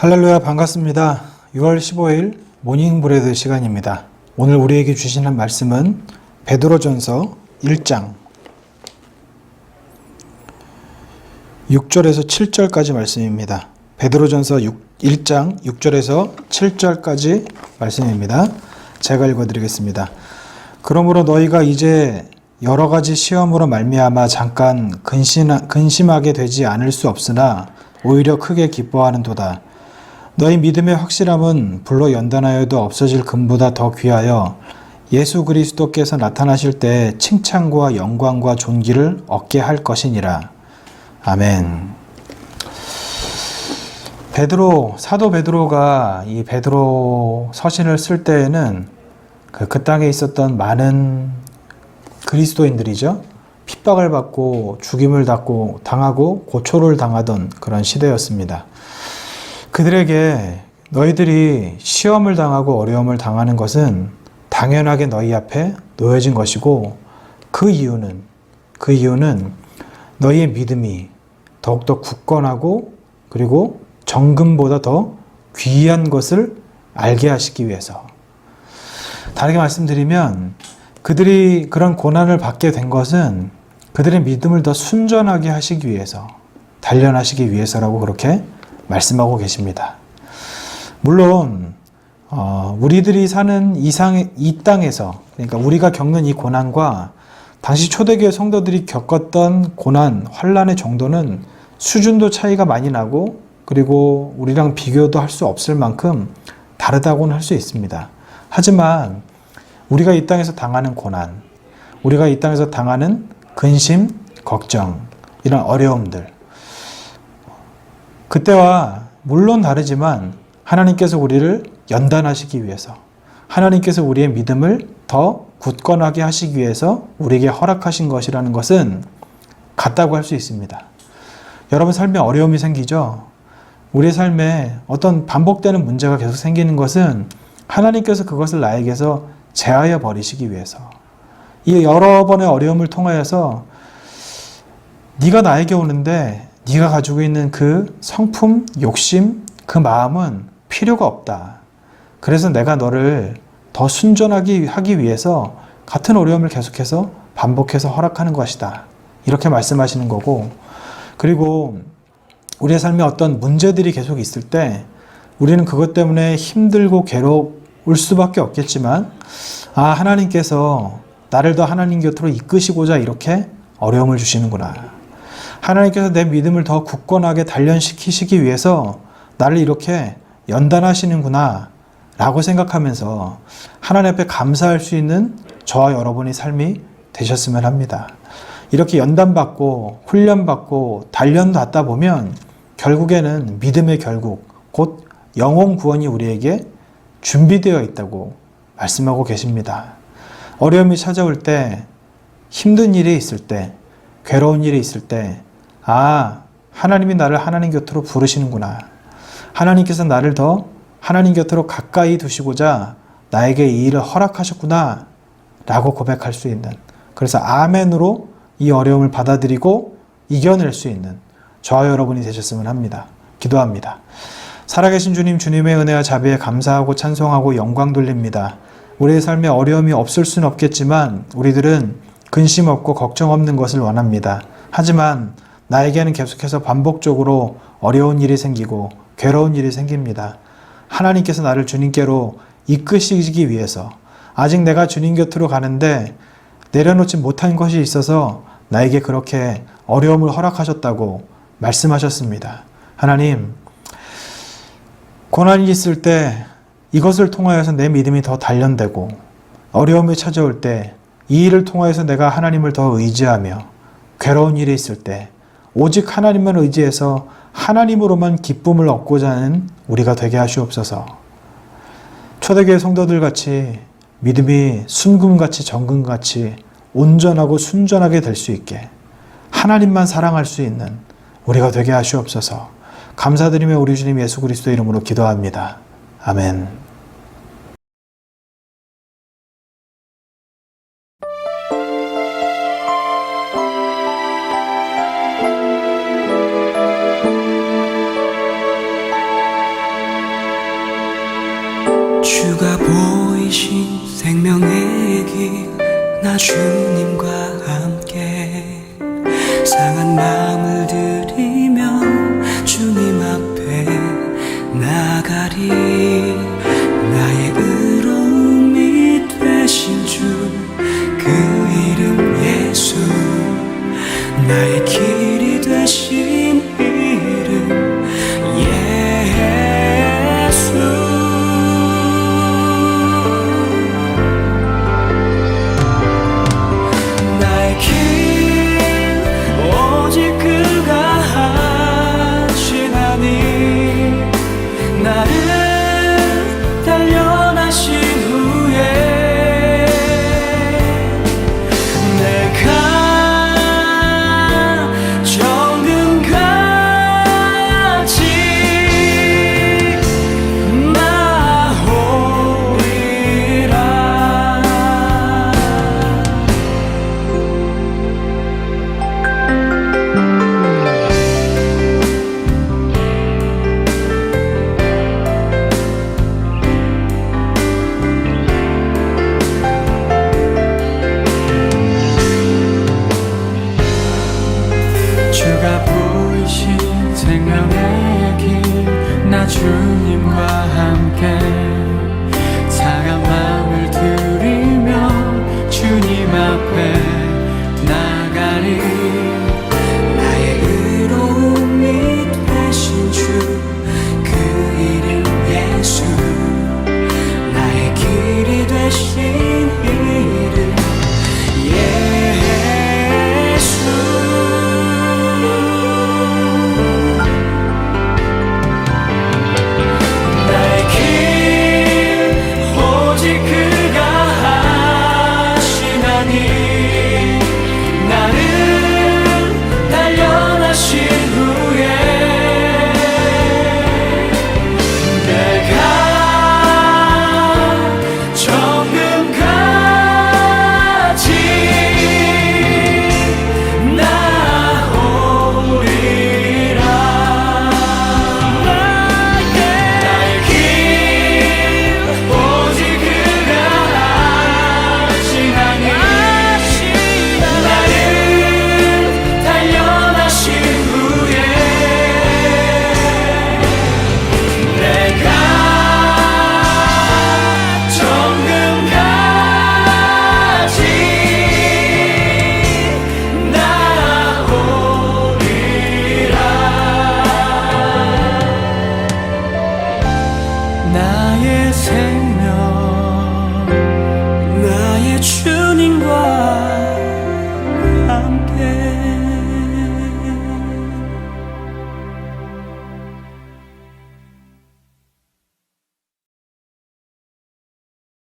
할렐루야 반갑습니다. 6월 15일 모닝 브레드 시간입니다. 오늘 우리에게 주시는 말씀은 베드로전서 1장 6절에서 7절까지 말씀입니다. 베드로전서 6, 1장 6절에서 7절까지 말씀입니다. 제가 읽어 드리겠습니다. 그러므로 너희가 이제 여러 가지 시험으로 말미암아 잠깐 근심, 근심하게 되지 않을 수 없으나 오히려 크게 기뻐하는도다. 너희 믿음의 확실함은 불로 연단하여도 없어질 금보다 더 귀하여 예수 그리스도께서 나타나실 때 칭찬과 영광과 존귀를 얻게 할 것이니라. 아멘. 베드로 사도 베드로가 이 베드로 서신을 쓸 때에는 그, 그 땅에 있었던 많은 그리스도인들이죠. 핍박을 받고 죽임을 당하고 고초를 당하던 그런 시대였습니다. 그들에게 너희들이 시험을 당하고 어려움을 당하는 것은 당연하게 너희 앞에 놓여진 것이고 그 이유는 그 이유는 너희의 믿음이 더욱더 굳건하고 그리고 정금보다 더 귀한 것을 알게 하시기 위해서. 다르게 말씀드리면 그들이 그런 고난을 받게 된 것은 그들의 믿음을 더 순전하게 하시기 위해서 단련하시기 위해서라고 그렇게 말씀하고 계십니다. 물론 어, 우리들이 사는 이상 이 땅에서 그러니까 우리가 겪는 이 고난과 당시 초대교회 성도들이 겪었던 고난, 환란의 정도는 수준도 차이가 많이 나고 그리고 우리랑 비교도 할 수 없을 만큼 다르다고는 할 수 있습니다. 하지만 우리가 이 땅에서 당하는 고난, 우리가 이 땅에서 당하는 근심, 걱정, 이런 어려움들, 그때와 물론 다르지만 하나님께서 우리를 연단하시기 위해서 하나님께서 우리의 믿음을 더 굳건하게 하시기 위해서 우리에게 허락하신 것이라는 것은 같다고 할 수 있습니다. 여러분 삶에 어려움이 생기죠? 우리의 삶에 어떤 반복되는 문제가 계속 생기는 것은 하나님께서 그것을 나에게서 제하여 버리시기 위해서 이 여러 번의 어려움을 통하여서 네가 나에게 오는데 네가 가지고 있는 그 성품, 욕심, 그 마음은 필요가 없다. 그래서 내가 너를 더 순전하게 하기 위해서 같은 어려움을 계속해서 반복해서 허락하는 것이다. 이렇게 말씀하시는 거고, 그리고 우리의 삶에 어떤 문제들이 계속 있을 때 우리는 그것 때문에 힘들고 괴로울 수밖에 없겠지만, 아, 하나님께서 나를 더 하나님 곁으로 이끄시고자 이렇게 어려움을 주시는구나. 하나님께서 내 믿음을 더 굳건하게 단련시키시기 위해서 나를 이렇게 연단하시는구나 라고 생각하면서 하나님 앞에 감사할 수 있는 저와 여러분의 삶이 되셨으면 합니다. 이렇게 연단받고 훈련받고 단련받다 보면 결국에는 믿음의 결국 곧 영혼 구원이 우리에게 준비되어 있다고 말씀하고 계십니다. 어려움이 찾아올 때 힘든 일이 있을 때 괴로운 일이 있을 때 아, 하나님이 나를 하나님 곁으로 부르시는구나. 하나님께서 나를 더 하나님 곁으로 가까이 두시고자 나에게 이 일을 허락하셨구나. 라고 고백할 수 있는. 그래서 아멘으로 이 어려움을 받아들이고 이겨낼 수 있는 저와 여러분이 되셨으면 합니다. 기도합니다. 살아계신 주님, 주님의 은혜와 자비에 감사하고 찬송하고 영광 돌립니다. 우리의 삶에 어려움이 없을 수는 없겠지만 우리들은 근심 없고 걱정 없는 것을 원합니다. 하지만 나에게는 계속해서 반복적으로 어려운 일이 생기고 괴로운 일이 생깁니다. 하나님께서 나를 주님께로 이끄시기 위해서 아직 내가 주님 곁으로 가는데 내려놓지 못한 것이 있어서 나에게 그렇게 어려움을 허락하셨다고 말씀하셨습니다. 하나님, 고난이 있을 때 이것을 통하여서 내 믿음이 더 단련되고 어려움이 찾아올 때 이 일을 통하여서 내가 하나님을 더 의지하며 괴로운 일이 있을 때 오직 하나님만 의지해서 하나님으로만 기쁨을 얻고자 하는 우리가 되게 하시옵소서. 초대교회 성도들 같이 믿음이 순금같이 정금같이 온전하고 순전하게 될 수 있게 하나님만 사랑할 수 있는 우리가 되게 하시옵소서. 감사드리며 우리 주님 예수 그리스도 이름으로 기도합니다. 아멘. 주가 보이신 생명의 길 나 주님과 함께 상한 마음을 들 wish you 주님과 함께.